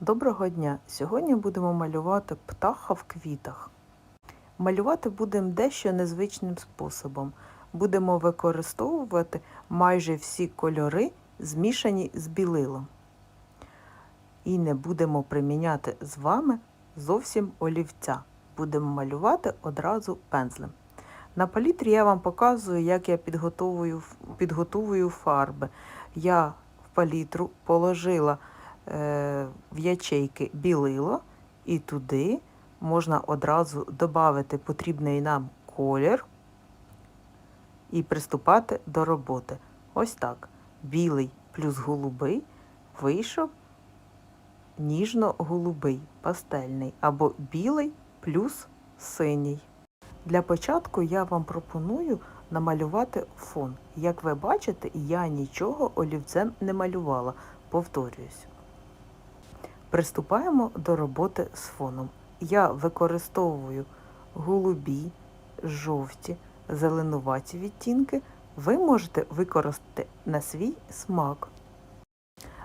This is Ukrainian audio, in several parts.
Доброго дня! Сьогодні будемо малювати птаха в квітах. Малювати будемо дещо незвичним способом. Будемо використовувати майже всі кольори, змішані з білилом. І не будемо приміняти з вами зовсім олівця. Будемо малювати одразу пензлем. На палітрі я вам показую, як я підготовую, підготовую фарби. Я в палітру положила в ячейки білило, і туди можна одразу додати потрібний нам колір і приступати до роботи. Ось так. Білий плюс голубий вийшов ніжно-голубий, пастельний, або білий плюс синій. Для початку я вам пропоную намалювати фон. Як ви бачите, я нічого олівцем не малювала. Повторююсь. Приступаємо до роботи з фоном. Я використовую голубі, жовті, зеленуваті відтінки. Ви можете використати на свій смак.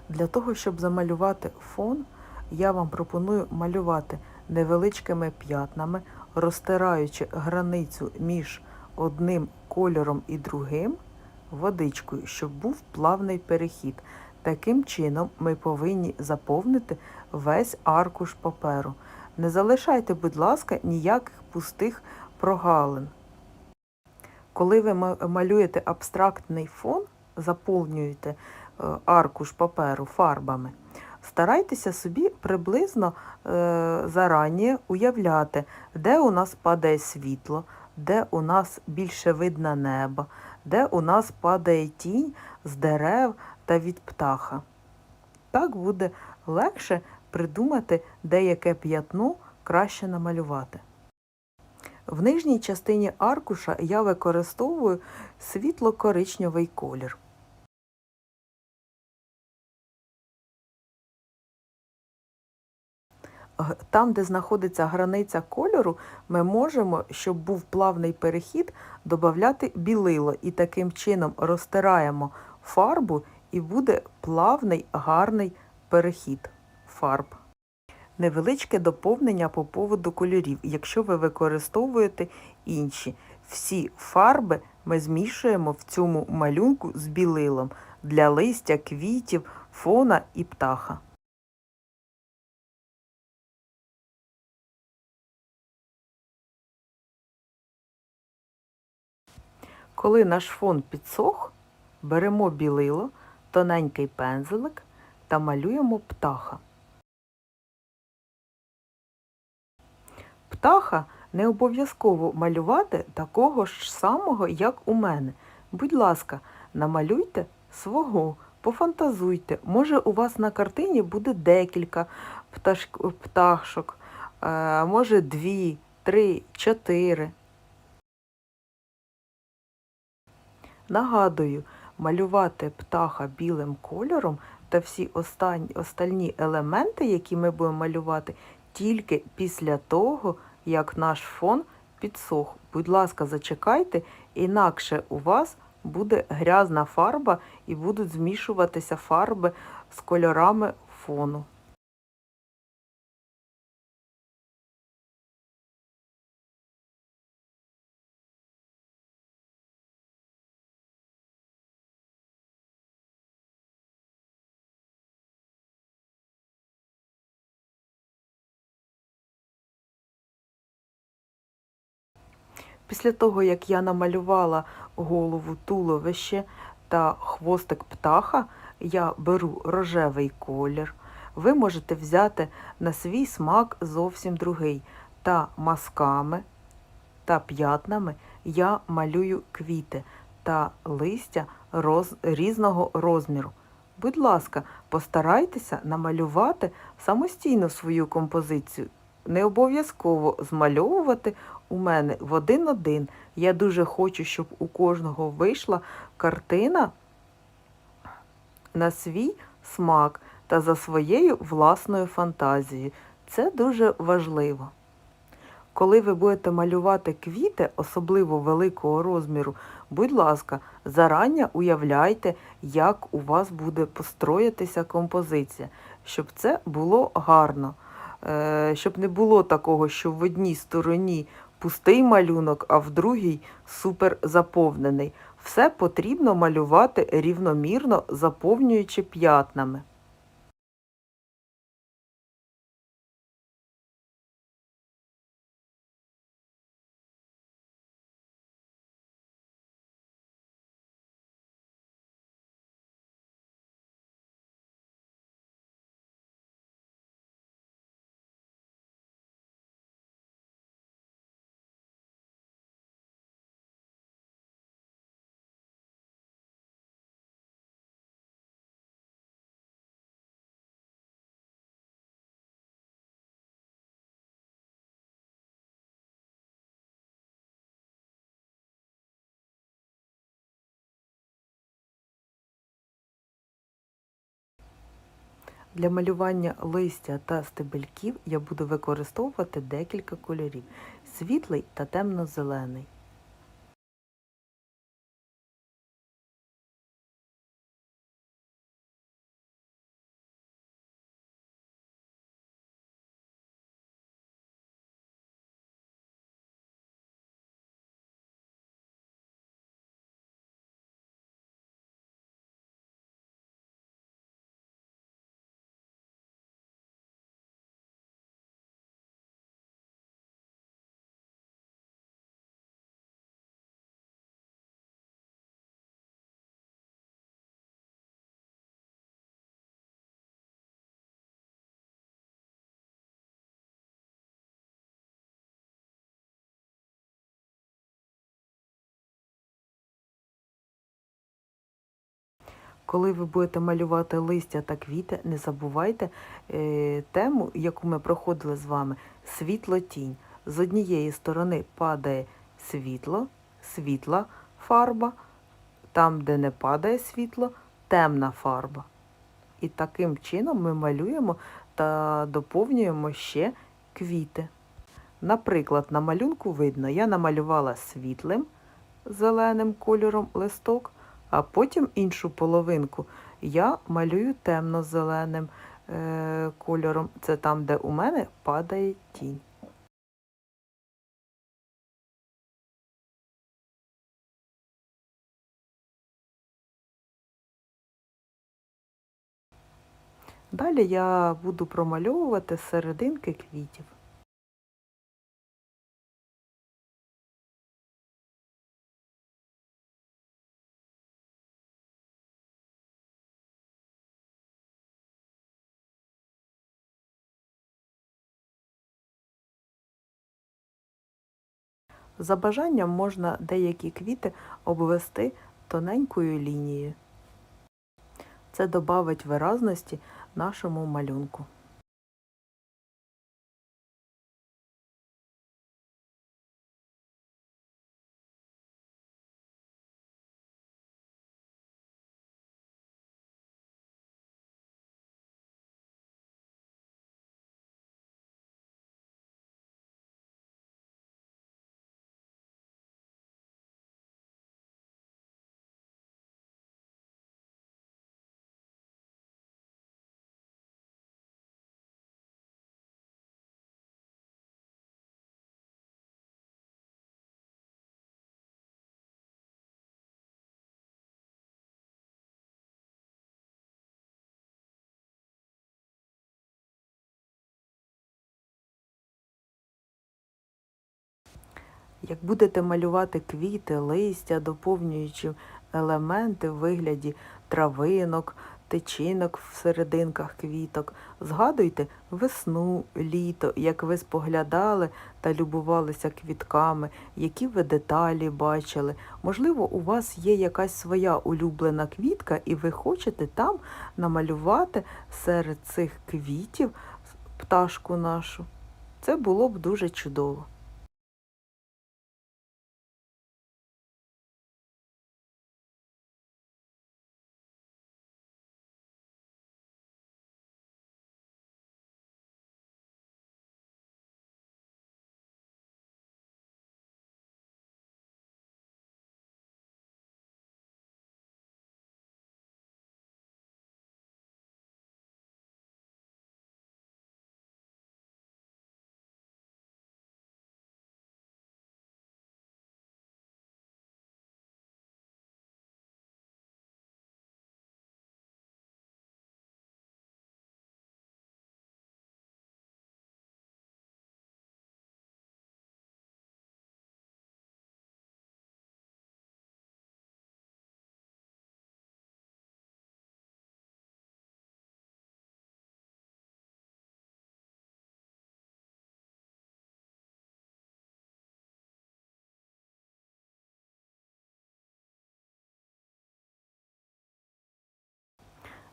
Для того, щоб замалювати фон, я вам пропоную малювати невеличкими п'ятнами, розтираючи границю між одним кольором і другим водичкою, щоб був плавний перехід. Таким чином ми повинні заповнити весь аркуш паперу. Не залишайте, будь ласка, ніяких пустих прогалин. Коли ви малюєте абстрактний фон, заповнюєте аркуш паперу фарбами, старайтеся собі приблизно е, зарані уявляти, де у нас падає світло, де у нас більше видно небо, де у нас падає тінь з дерев та від птаха. Так буде легше придумати деяке п'ятно краще намалювати. В нижній частині аркуша я використовую світло-коричневий колір. Там, де знаходиться границя кольору, ми можемо, щоб був плавний перехід, додати білило і таким чином розтираємо фарбу і буде плавний гарний перехід фарб. Невеличке доповнення по поводу кольорів, якщо ви використовуєте інші. Всі фарби ми змішуємо в цьому малюнку з білилом для листя, квітів, фона і птаха. Коли наш фон підсох, беремо білило, тоненький пензлик та малюємо птаха. Птаха не обов'язково малювати такого ж самого, як у мене. Будь ласка, намалюйте свого, пофантазуйте. Може, у вас на картині буде декілька пташок, може дві, три, чотири. Нагадую, малювати птаха білим кольором та всі останні, остальні елементи, які ми будемо малювати, тільки після того, як наш фон підсох. Будь ласка, зачекайте, інакше у вас буде грязна фарба і будуть змішуватися фарби з кольорами фону. Після того, як я намалювала голову туловище та хвостик птаха, я беру рожевий колір. Ви можете взяти на свій смак зовсім другий. Та мазками та п'ятнами я малюю квіти та листя роз... різного розміру. Будь ласка, постарайтеся намалювати самостійно свою композицію. Не обов'язково змальовувати у мене в один-один. Я дуже хочу, щоб у кожного вийшла картина на свій смак та за своєю власною фантазією. Це дуже важливо. Коли ви будете малювати квіти, особливо великого розміру, будь ласка, зарані уявляйте, як у вас буде построїтися композиція. щоб це було гарно. Е, Щоб не було такого, що в одній стороні пустий малюнок, а в другій супер заповнений. Все потрібно малювати рівномірно, заповнюючи п'ятнами. Для малювання листя та стебельків я буду використовувати декілька кольорів світлий та темно-зелений. Коли ви будете малювати листя та квіти, не забувайте е, тему, яку ми проходили з вами, світло-тінь. З однієї сторони падає світло, світла фарба, там, де не падає світло, темна фарба. І таким чином ми малюємо та доповнюємо ще квіти. Наприклад, на малюнку видно, я намалювала світлим зеленим кольором листок, а потім іншу половинку я малюю темно-зеленим е, кольором. Це там, де у мене падає тінь. Далі я буду промальовувати серединки квітів. За бажанням можна деякі квіти обвести тоненькою лінією. Це додавить виразності нашому малюнку. Як будете малювати квіти, листя, доповнюючи елементи в вигляді травинок, тичинок в серединках квіток, згадуйте весну, літо, як ви споглядали та любувалися квітками, які ви деталі бачили. Можливо, у вас є якась своя улюблена квітка, і ви хочете там намалювати серед цих квітів пташку нашу. Це було б дуже чудово.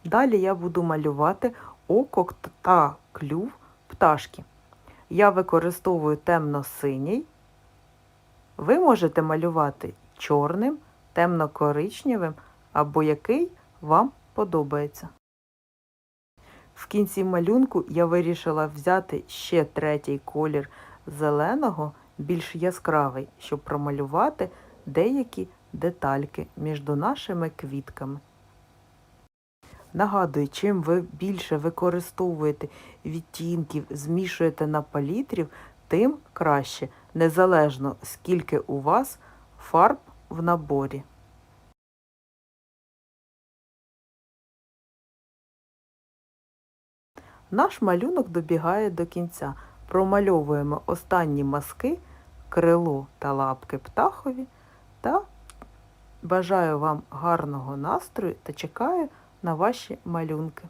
Далі я буду малювати око та клюв пташки. Я використовую темно-синій. Ви можете малювати чорним, темно-коричневим або який вам подобається. В кінці малюнку я вирішила взяти ще третій колір зеленого, більш яскравий, щоб промалювати деякі детальки між нашими квітками. Нагадую, чим ви більше використовуєте відтінків, змішуєте на палітрів, тим краще, незалежно скільки у вас фарб в наборі. Наш малюнок добігає до кінця. Промальовуємо останні мазки, крило та лапки птахові та бажаю вам гарного настрою та чекаю на ваші малюнки.